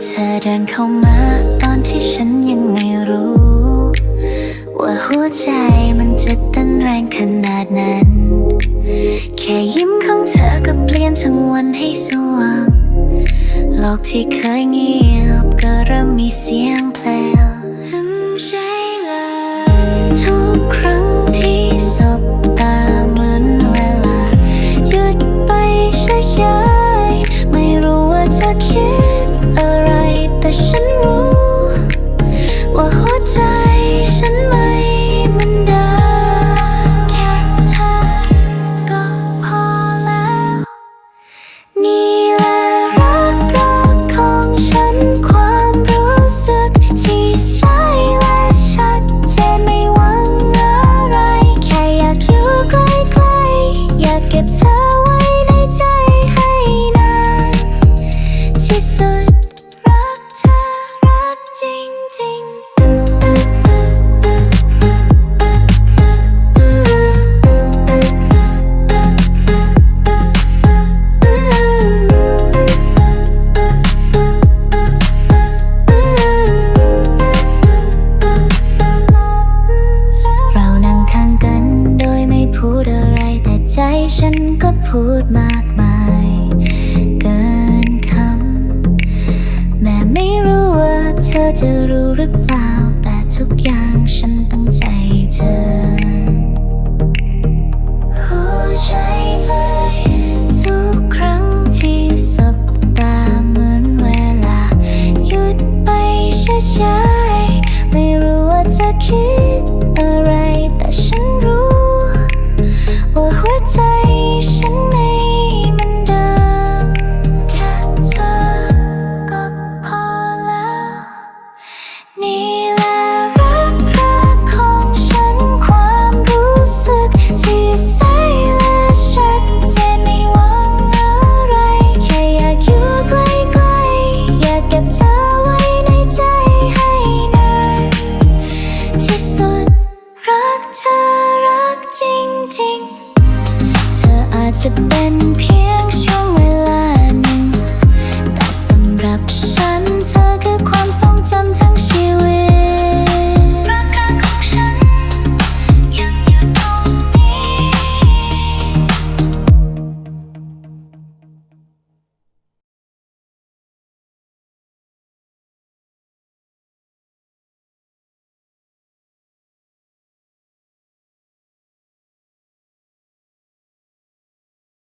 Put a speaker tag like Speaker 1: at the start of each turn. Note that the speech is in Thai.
Speaker 1: เดินเข้ามาตอนที่ฉันยังไม่รู้ ว่าหัวใจมันจะเต้นแรงขนาดนั้น แค่ยิ้มของเธอก็เปลี่ยนทั้งวันให้สว่างโลกที่เคยเงียบก็เริ่มมีเสียงเพลง ฉันก็พูดมากมาย เกินคำ แม้ไม่รู้ว่าเธอจะรู้หรือเปล่า แต่ทุกอย่างฉันตั้งใจเธอ เป็นเพียงช่วงเวลาหนึ่ง แต่สำหรับฉันเธอคือความทรงจำ